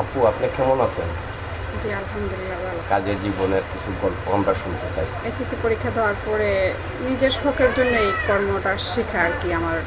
আপু আপনি কেমন আছেন? জি আলহামদুলিল্লাহ ভালো। কাজের জীবনের কিছু গল্প আমরা শুনতে চাই। এসএসসি পরীক্ষা দেওয়ার পরে নিজের শখের জন্য এই কর্মটা শেখা আর কি আমার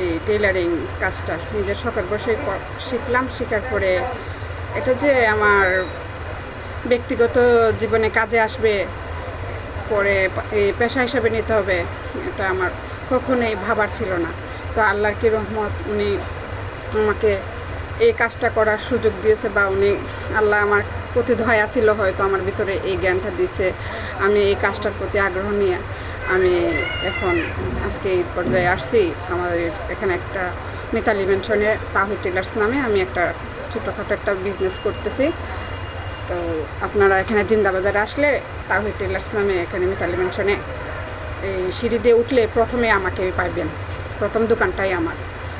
এই টেইলারিং কাজটা। নিজের শখের বসে শিখলাম শেখার পরে এটা যে আমার ব্যক্তিগত জীবনে কাজে আসবে পরে এই পেশা হিসাবে নিতে হবে এটা আমার কখনোই ভাবার ছিল না। তো আল্লাহর কি রহমত উনি আমাকে এই কাজটা করার সুযোগ দিয়েছে বা উনি, আল্লাহ আমার প্রতি দয়া ছিল হয়তো আমার ভিতরে এই জ্ঞানটা দিয়েছে আমি এই কাজটার প্রতি আগ্রহ নিয়ে আমি এখন আজকে এই পর্যায়ে আসছি। আমাদের এখানে একটা মিতালি মেনশনে তাহির টেলার্স নামে আমি একটা ছোটোখাটো একটা বিজনেস করতেছি। তো আপনারা এখানে জিন্দাবাজারে আসলে তাহির টেলার্স নামে এখানে মিতালি মেনশনে এই সিঁড়ি দিয়ে উঠলে প্রথমে আমাকে পাইবেন। প্রথম দোকানটাই আমার।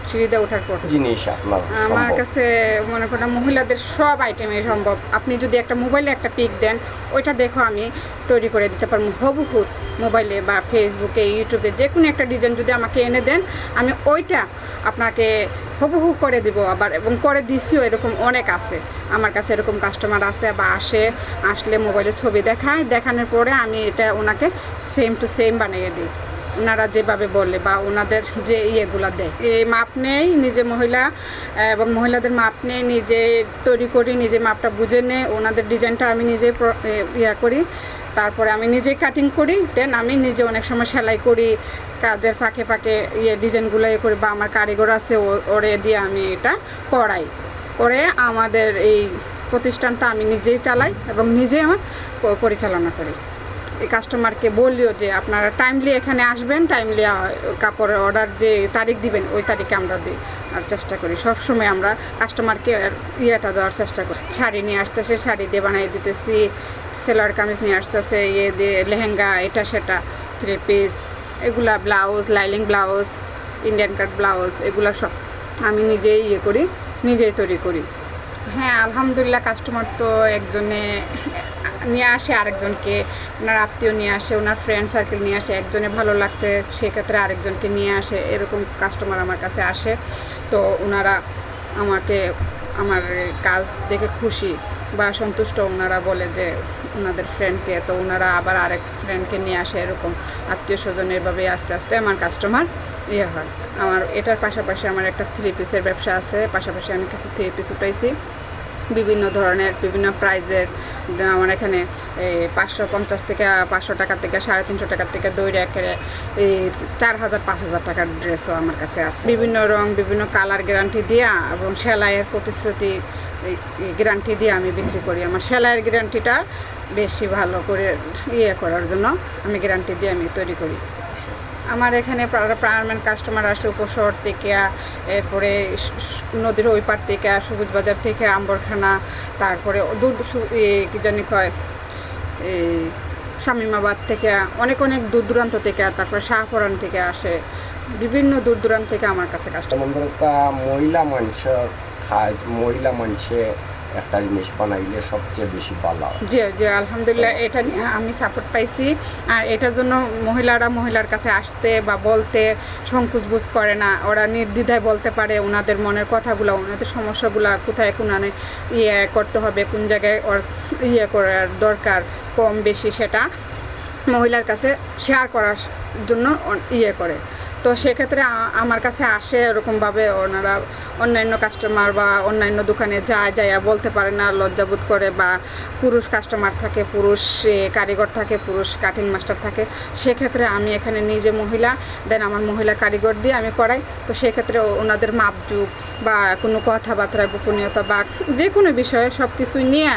সিঁড়ি দিয়ে ওঠার পর। জিনিস আপনার আমার কাছে মনে করেন মহিলাদের সব আইটেমে সম্ভব। আপনি যদি একটা মোবাইলে একটা পিক দেন ওইটা দেখো আমি তৈরি করে দিতে পারব। হবু মোবাইলে বা ফেসবুকে ইউটিউবে যে কোনো একটা ডিজাইন যদি আমাকে এনে দেন আমি ওইটা আপনাকে হুবহু করে দিব আবার এবং করে দিছিও এরকম অনেক আছে। আমার কাছে এরকম কাস্টমার আছে বা আসে আসলে মোবাইলে ছবি দেখায় দেখানোর পরে আমি এটা ওনাকে সেম টু সেম বানিয়ে দিই। ওনারা যেভাবে বলে বা ওনাদের যে ইয়েগুলা দেয়। এই মাপ নেই, নিজে মহিলা, এবং মহিলাদের মাপ নেই, নিজে তৈরি করি, নিজে মাপটা বুঝে নে ওনাদের ডিজাইনটা আমি নিজে ইয়া করি, তারপরে আমি নিজেই কাটিং করি দেন আমি নিজে অনেক সময় সেলাই করি, কাজের ফাঁকে ফাঁকে ইয়ে ডিজাইনগুলো ইয়ে করি, বা আমার কারিগর আছে ওরে দিয়ে আমি এটা করাই। করে আমাদের এই প্রতিষ্ঠানটা আমি নিজেই চালাই এবং নিজে আমার পরিচালনা করি। কাস্টমারকে বললিও যে আপনারা টাইমলি এখানে আসবেন টাইমলি কাপড়ের অর্ডার যে তারিখ দিবেন, ওই তারিখে আমরা দিই আর চেষ্টা করি। সবসময় আমরা কাস্টমারকে ইয়েটা দেওয়ার চেষ্টা করি। শাড়ি নিয়ে আসতেছে, শাড়ি দিয়ে বানিয়ে দিতেছি সেলোয়ার কামিজ নিয়ে আসতেছে ইয়ে দিয়ে লেহেঙ্গা, এটা, সেটা থ্রি পিস এগুলা blouse lining blouse Indian cut blouse এগুলা সব আমি নিজেই ইয়ে করি, নিজেই তৈরি করি। হ্যাঁ আলহামদুলিল্লাহ কাস্টমার তো একজনে নিয়ে আসে আরেকজনকে, ওনার আত্মীয় নিয়ে আসে, ওনার ফ্রেন্ড সার্কেল নিয়ে আসে, একজনে ভালো লাগছে, সেক্ষেত্রে আরেকজনকে নিয়ে আসে, এরকম কাস্টমার আমার কাছে আসে। তো ওনারা আমাকে, আমার কাজ দেখে খুশি বা সন্তুষ্ট ওনারা বলে যে ওনাদের ফ্রেন্ডকে তো ওনারা আবার আরেক ফ্রেন্ডকে নিয়ে আসে এরকম। আত্মীয় স্বজন এভাবেই আস্তে আস্তে আমার কাস্টমার ইয়ে হয়। আমার, এটার পাশাপাশি আমার একটা থ্রি পিসের ব্যবসা আছে, পাশাপাশি আমি কিছু থ্রি পিস উঠাইছি। বিভিন্ন ধরনের, বিভিন্ন প্রাইজের আমার এখানে পাঁচশো পঞ্চাশ থেকে পাঁচশো টাকা থেকে সাড়ে তিনশো টাকার থেকে দৈরে একেবারে এই চার হাজার, পাঁচ হাজার টাকার ড্রেসও আমার কাছে আছে। বিভিন্ন রং, বিভিন্ন কালার গ্যারান্টি দিয়া এবং সেলাইয়ের প্রতিশ্রুতি গ্যারান্টি দিয়ে আমি বিক্রি করি। আমার সেলাইয়ের গ্যারান্টিটা বেশি ভালো করে ইয়ে করার জন্য আমি গ্যারান্টি দিয়ে আমি তৈরি করি। আমার এখানে পার্মানেন্ট কাস্টমার আসে উপশহর থেকে, এরপরে নদীর ওই পার থেকে সবুজ বাজার থেকে, আম্বরখানা, তারপরে দূর কি জানি কয় এই শামিমাবাদ থেকে, অনেক অনেক দূর দূরান্ত থেকে, তারপরে শাহপরান থেকে আসে। বিভিন্ন দূর দূরান্ত থেকে আমার কাছে কাস্টমার মহিলা মানুষ খায় মহিলা মানুষে একটা জিনিস বানাইলে সবচেয়ে বেশি ভালো। জি জি আলহামদুলিল্লাহ এটা নিয়ে আমি সাপোর্ট পাইছি। আর এটার জন্য মহিলারা মহিলার কাছে আসতে বা বলতে সংকোচ বোধ করে না। ওরা নির্দ্বিধায় বলতে পারে ওনাদের মনের কথাগুলো ওনাদের সমস্যাগুলো কোথায় কোনানে ইয়ে করতে হবে কোন জায়গায় ওর ইয়ে করার দরকার কম বেশি সেটা মহিলার কাছে শেয়ার করার জন্য ইয়ে করে। তো সেক্ষেত্রে আমার কাছে আসে এরকমভাবে ওনারা অন্যান্য কাস্টমার বা অন্যান্য দোকানে যায় যায় বলতে পারে না, লজ্জাবোধ করে বা পুরুষ কাস্টমার থাকে, পুরুষ কারিগর থাকে, পুরুষ কাটিং মাস্টার থাকে। সেক্ষেত্রে আমি এখানে নিজে মহিলা দেন আমার মহিলা কারিগর দিয়ে আমি করাই। তো সেক্ষেত্রে ওনাদের মাপযুগ বা কোনো কথাবার্তা, গোপনীয়তা বা যে কোনো বিষয়ে সব কিছুই নিয়ে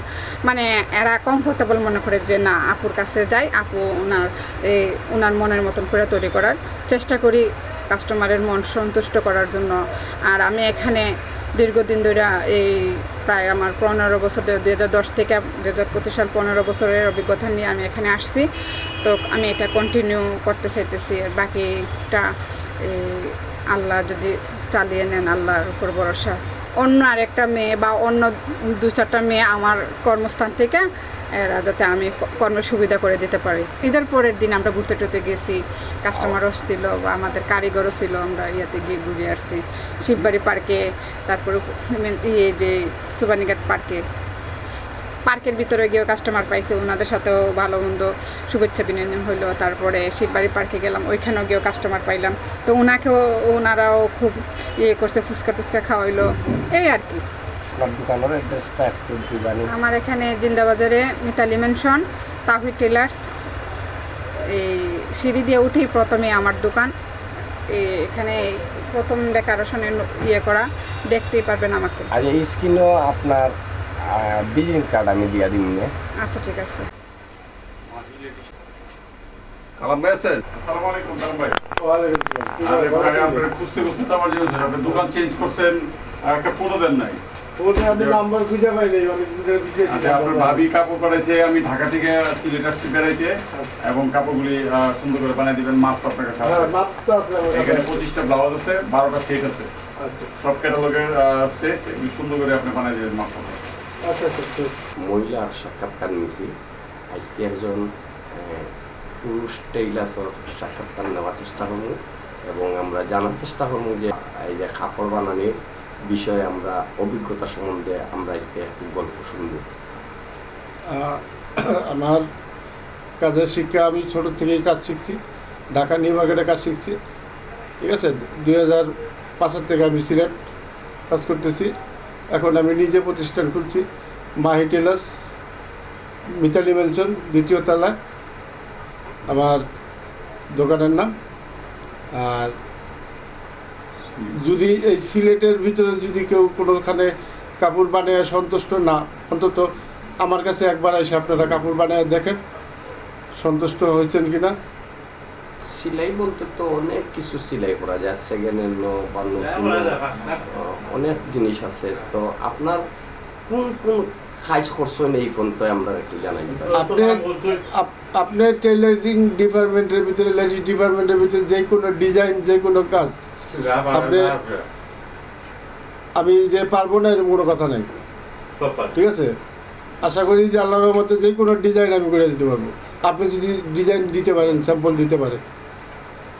মানে এরা কমফোর্টেবল মনে করে যে না, আপুর কাছে যাই, আপু ওনার এই ওনার মনের মতন করে তৈরি করার চেষ্টা করি। কাস্টমারের মন সন্তুষ্ট করার জন্য। আর আমি এখানে দীর্ঘদিন ধরে এই প্রায় আমার পনেরো বছর দু হাজার দশ থেকে দু হাজার পঁচিশ সাল পনেরো বছরের অভিজ্ঞতা নিয়ে আমি এখানে আসছি। তো আমি এটা কন্টিনিউ করতে চাইতেছি। বাকিটা আল্লাহ যদি চালিয়ে নেন, আল্লাহর উপর ভরসা। অন্য আরেকটা মেয়ে বা অন্য দু চারটা মেয়ে আমার কর্মস্থান থেকে এরা যাতে আমি কর্ম কর্মের সুবিধা করে দিতে পারি। ঈদের পরের দিন আমরা ঘুরতে টুরতে গেছি কাস্টমারও ছিল বা আমাদের কারিগরও ছিল, আমরা ইয়াতে গিয়ে ঘুরে আসছি। শিববাড়ি পার্কে তারপর ইয়ে যে সুবানীঘাট পার্কে পার্কের ভিতরে গিয়েও কাস্টমার পাইছে ওনাদের সাথেও ভালো মন্দ শুভেচ্ছা বিনিময় হইল। তারপরে শিববাড়ি পার্কে গেলাম ওইখানেও গিয়েও কাস্টমার পাইলাম। তো ওনাকেও ওনারাও খুব ইয়ে করছে ফুচকা টুচকা খাওয়াইলো। এই আর কি। আমার এখানে জিন্দাবাজারে মিতালি মেনশন তাহিদ টেলার্স এই সিঁড়ি দিয়ে উঠেই প্রথমে আমার দোকান। এখানে প্রথম ডেকারেশনের ইয়ে করা দেখতেই পারবেন আমাকে। আর এই স্ক্রিনেও আপনার ভিজিটিং কার্ড আমি দিয়ে দিন নে। আচ্ছা ঠিক আছে। কালাম ভাই আছেন? আসসালামু আলাইকুম কালাম ভাই। আরে ভাই আপনার খুঁজতে খুঁজতে তো আমার যে আপনি দোকান চেঞ্জ করছেন একটা ফটো দেন নাই। আচ্ছা ভাবি কাপড় পাঠাইছে আমি ঢাকা থেকে সিলেট আসছি বেড়াইতে এবং কাপড়গুলি সুন্দর করে বানিয়ে দিবেন মাপ তো আপনার কাছে আছে। এখানে পঁচিশটা ব্লাউজ আছে বারোটা সেট আছে। সব ক্যাটালগের সেট সুন্দর করে আপনি বানিয়ে দেবেন মাপ। মহিলার সাক্ষাৎকার নিয়েছি আজকে একজন পুরুষ টেইলার্সের সাক্ষাৎকার নেওয়ার চেষ্টা করব এবং আমরা জানার চেষ্টা করব যে এই যে কাপড় বানানোর বিষয়ে আমরা অভিজ্ঞতা সম্বন্ধে আমরা আজকে একটু গল্প শুনব। আমার কাজের শিক্ষা আমি ছোট থেকেই কাজ শিখছি, ঢাকা নিউ মার্কেটে কাজ শিখছি। ঠিক আছে? দুই হাজার পাঁচের থেকে আমি সিলেট কাজ করতেছি। এখন আমি নিজে প্রতিষ্ঠান খুলছি। মাহি টেলার্স, মিতালি মেনশন দ্বিতীয় তলা, আমার দোকানের নাম। আর যদি এই সিলেটের ভিতরে যদি কেউ কোনোখানে কাপড় বানিয়ে সন্তুষ্ট না, অন্তত আমার কাছে একবার এসে আপনারা কাপড় বানিয়ে দেখেন, সন্তুষ্ট হয়েছেন কি না সিলাই বলতে তো অনেক কিছু সিলাই করা যায় সেকেন্ড হ্যান্ড বা নতুন, অনেক জিনিস আছে। তো আপনার কোন কোন কাজ করছেন এই পর্যন্ত আমরা একটু জানাই আপনি আপ- আপনি টেলারিং ডিপার্টমেন্টের ভিতরে লেডিস ডিপার্টমেন্টের ভিতরে যে কোনো ডিজাইন যে কোনো কাজ আপনি- আমি যে পারব না এরকম কোনো কথা নেই। ঠিক আছে? আশা করি যে আল্লাহর রহমতে যে কোনো ডিজাইন আমি করে দিতে পারব। আপনি যদি ডিজাইন দিতে পারেন স্যাম্পল দিতে পারেন।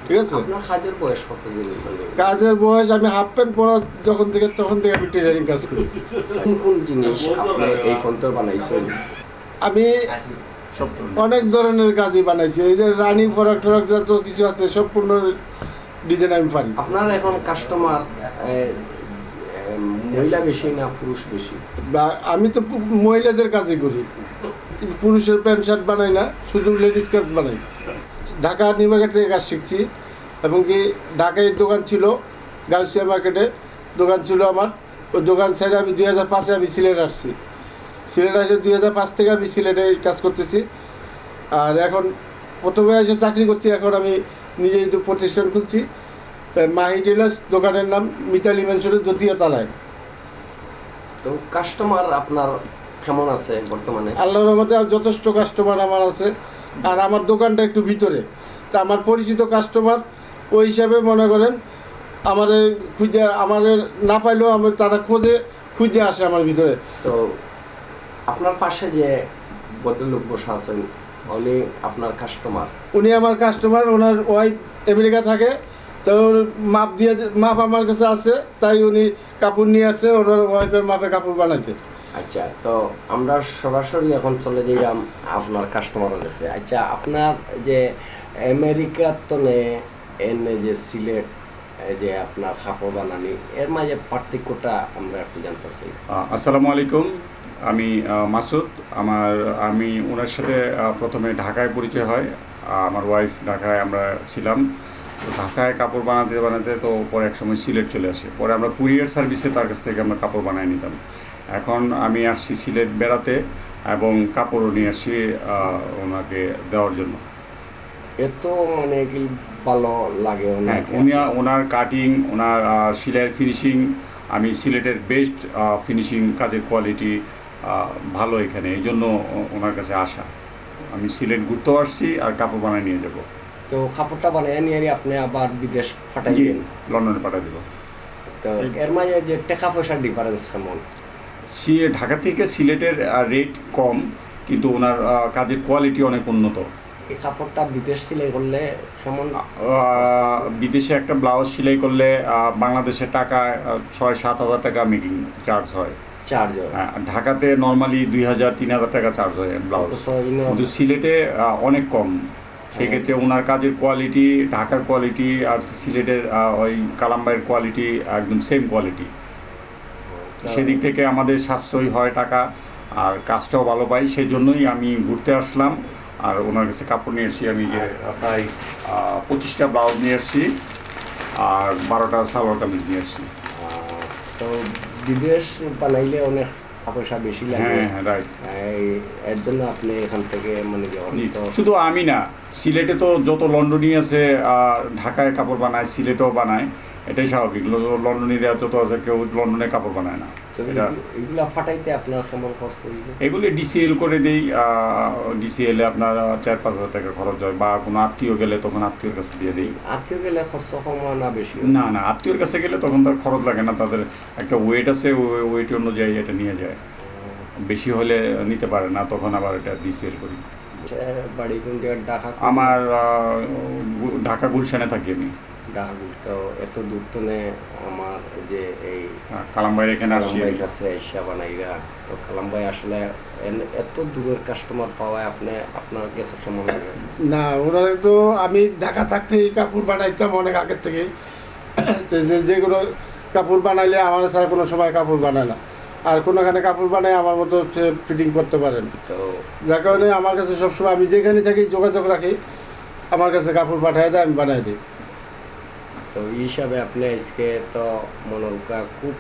ঠিক আছে? কাজের বয়স কতদিন মানে? কাজের বয়স আমি হাফ প্যান্ট পরা যখন থেকে তখন থেকে আমি টেলারিং কাজ করি। কোন কোন জিনিস আপনি এই পর্যন্ত বানাইছেন? আমি সব অনেক ধরনের কাজই বানাইছি। এই যে রানি ফরাক টরাক যত কিছু আছে সম্পূর্ণ ডিজাইন আমি পারি। আপনার এখন কাস্টমার মহিলা বেশি না পুরুষ বেশি? বা আমি তো মহিলাদের কাজই করি। পুরুষের প্যান্ট শার্ট বানাই না শুধু লেডিস কাজ বানাই। ঢাকা নিউ মার্কেট থেকে কাজ শিখছি এবং কি ঢাকায় দোকান ছিল গাউসিয়া মার্কেটে দোকান ছিল আমার। ওই দোকান ছেড়ে আমি দুই হাজার পাঁচে আমি সিলেট আসছি। সিলেট আসে দুই হাজার পাঁচ থেকে আমি সিলেটে কাজ করতেছি। আর এখন প্রথমে এসে চাকরি করছি এখন আমি নিজে তো প্রতিষ্ঠান খুলছি মাহি টেলার্স দোকানের নাম মিতালি মেনশনের দ্বিতীয় তালায়। তো কাস্টমার আপনার কেমন আছে বর্তমানে? আল্লাহর রহমতে আর যথেষ্ট কাস্টমার আমার আছে। আর আমার দোকানটা একটু ভিতরে। তা আমার পরিচিত কাস্টমার ওই হিসাবে মনে করেন আমাদের খুঁজে আমাদের না পাইলেও আমার তারা খোঁজে খুঁজে আসে আমার ভিতরে। তো আপনার পাশে যে ভদ্রলোক বসে আছেন উনি আপনার কাস্টমার উনি আমার কাস্টমার ওনার ওয়াইফ আমেরিকা থাকে তো মাপ দিয়ে মাপ আমার কাছে আছে তাই উনি কাপড় নিয়ে আসছে ওনার ওয়াইফের মাপে কাপড় বানাইতে। আচ্ছা তো আমরা সরাসরি এখন চলে যাইলাম আপনার কাস্টমারের কাছে। আচ্ছা আপনার যে আমেরিকার তো নে এনে যে সিলেট যে আপনার কাপড় বানানি, এর মাঝে পার্থক্যটা আমরা একটু জানতে চাই। আসসালামু আলাইকুম। আমি মাসুদ। আমার, আমি ওনার সাথে প্রথমে ঢাকায় পরিচয় হয়। আমার ওয়াইফ ঢাকায় আমরা ছিলাম। ঢাকায় কাপড় বানাতে বানাতে তো পরে এক সময় সিলেট চলে আসে। পরে আমরা কুরিয়ার সার্ভিসে তার কাছ থেকে আমরা কাপড় বানিয়ে নিতাম। এখন আমি আসছি সিলেট বেড়াতে এবং কাপড়ও নিয়ে আসছি ওনাকে দেওয়ার জন্য। এত মানে কি ভালো লাগে হ্যাঁ উনি ওনার কাটিং ওনার সিলাইয়ের ফিনিশিং আমি সিলেটের বেস্ট ফিনিশিং কাজের কোয়ালিটি ভালো এখানে এই জন্য ওনার কাছে আসা। আমি সিলেট ঘুরতেও আসছি আর কাপড় বানায় নিয়ে যাব। তো কাপড়টা বানিয়ে নিয়ে আপনি আবার বিদেশ জি পাঠাইবেন লন্ডনে পাঠিয়ে দেবো। তো এর মাঝে যে টাকা পয়সার ডিফারেন্স কেমন? সি ঢাকা থেকে সিলেটের রেট কম কিন্তু ওনার কাজের কোয়ালিটি অনেক উন্নত। এই কাপড়টা বিদেশ সিলাই করলে কেমন? বিদেশে একটা ব্লাউজ সেলাই করলে আহ, বাংলাদেশের টাকা ছয় সাত হাজার টাকা মেকিং চার্জ হয়। চার্জ হ্যাঁ, ঢাকাতে নর্মালি দুই হাজার তিন হাজার টাকা চার্জ হয় ব্লাউজ কিন্তু সিলেটে অনেক কম। সেক্ষেত্রে ওনার কাজের কোয়ালিটি ঢাকার কোয়ালিটি আর সিলেটের ওই কালাম্বাইয়ের কোয়ালিটি একদম সেম কোয়ালিটি সেদিক থেকে আমাদের সাশ্রয় হয় টাকা আর কাজটাও ভালো পাই সেই জন্যই আমি ঘুরতে আসলাম। আর ওনার কাছে কাপড় নিয়ে এসেছি আমি প্রায় পঁচিশটা ব্লাউজ নিয়ে এসেছি আর বারোটা সালোয়ার কামিজ নিয়ে এসেছি। তো বিদেশ বানাইলে অনেক পয়সা বেশি লাগে। হ্যাঁ হ্যাঁ রাইট এই- এর জন্য আপনি এখান থেকে মানে শুধু আমি না সিলেটে তো যত লন্ডনই আছে ঢাকায় কাপড় বানায় সিলেটেও বানায়। এটাই স্বাভাবিক। লন্ডনিরা যত আছে কেউ লন্ডনে কাপড় বানায় না। তো এটা এগু- ফাটাইতে আপনার কেমন খরচ হইবে এগুলি ডিসিএল করে দিই ডিসিএল এ আপনার চার পাঁচ হাজার টাকা খরচ হয় বা কোনো আত্মীয় গেলে তখন আত্মীয়র কাছে দিয়ে দিই। আত্মীয় গেলে খরচ কম না বেশি? না না আত্মীয়র কাছে গেলে তখন তার খরচ লাগে না তাদের একটা ওয়েট আছে ওয়েট অনুযায়ী এটা নিয়ে যায়। বেশি হলে নিতে পারে না তখন আবার এটা ডিসিএল করি। সে বাড়ি কোন জায়গায়? ঢাকা আমার ঢাকা গুলশানে থাকি আমি। তো এত দূর তো নে আমার যে এই আহ, কালামবাইয়ের এখানে আসছি। কালামবাই আমি। কাছে এসা বানাইরা তো কালামবাই আসলে এত দূরের কাস্টমার পাওয়ায় আপনি আপনার কাছে কেমন লাগে? না ওরা তো আমি ঢাকা থাকতেই কাপড় বানাইতাম অনেক আগের থেকে তো যে- যেগুলো কাপড় বানাইলে আমার ছাড়া কোনো সময় কাপড় বানায় না। আর কোনোখানে কাপড় বানায় আমার মতো ফিটিং করতে পারেন তো যার কারণে আমার কাছে সবসময় আমি যেখানে থাকি যোগাযোগ রাখি আমার কাছে কাপড় পাঠায় দেয় আমি বানাই দিই। তো এই হিসাবে আপনি আজকে তো মনোরকা খুব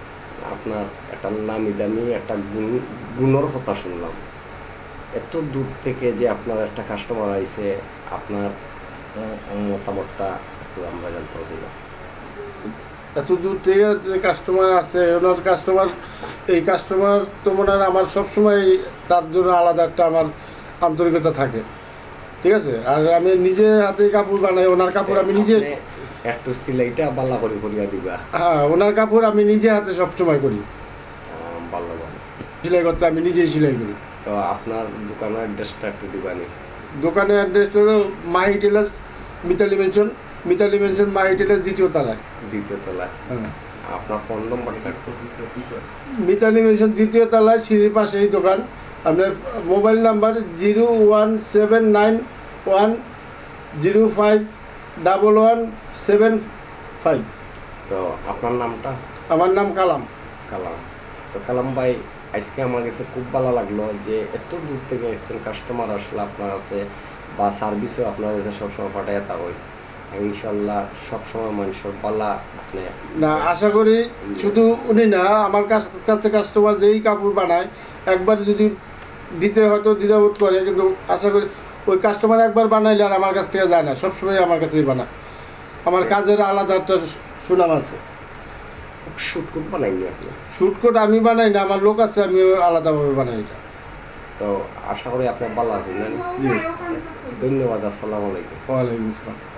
আপনার একটা নামি দামি একটা গুণ গুণর কথা শুনলাম। এত দূর থেকে যে আপনার একটা কাস্টমার আইছে আপনার মতামতটা একটু আমরা জানতে পারছিলাম এত দূর থেকে যে কাস্টমার আছে ওনার কাস্টমার এই কাস্টমার তো মনে হয় আমার সবসময় তার জন্য আলাদা একটা আমার আন্তরিকতা থাকে। ঠিক আছে? আর আমি নিজে হাতে কাপড় বানাই ওনার কাপড় আমি নিজে একটু সিলাইটা বালা করে করিয়া দিবা। হ্যাঁ ওনার কাপড় আমি নিজে হাতে সবসময় করি। ভালো ভালো সেলাই করতে আমি নিজেই সেলাই করি। তো আপনার দোকানের অ্যাড্রেসটা একটু দিবানি। দোকানের অ্যাড্রেসটা হলো Mahi tailors Mitali mansion Mitali mansion Mahi tailors দ্বিতীয় তলায়। দ্বিতীয় তলায়। হ্যাঁ। আপনার ফোন নম্বরটা একটু মিতালি মেনশন দ্বিতীয় তলায় সিঁড়ির পাশেই দোকান। আপনার mobile number zero one seven nine one zero five double one seven five তো আপনার নামটা? আমার নাম কালাম। কালাম। তো কালাম ভাই আজকে আমার কাছে খুব ভালো লাগল যে এত দূর থেকে একজন কাস্টমার আসলে আপনার কাছে বা সার্ভিসও আপনার কাছে সবসময় পাঠায় তা হয়। ইনশাল্লাহ সবসময় মানুষের পালা আপনি না আশা করি শুধু উনি না আমার কাছ কাছে কাস্টমার যেই কাপড় বানায় একবার যদি দিতে হয়তো দ্বিধাবোধ করে কিন্তু আশা করি ওই কাস্টমার একবার বানাইলে আর আমার কাছ থেকে যায় না সবসময় আমার কাছেই বানা আমার কাজের আলাদা একটা সুনাম আছে। শুটকোট বানাইনি আপনি? শুটকোট আমি বানাই না আমার লোক আছে আমি আলাদাভাবে বানাই এটা। তো আশা করি আপনার ভালো আছেন ধন্যবাদ আসসালামু আলাইকুম। ওয়ালাইকুম আসসালাম।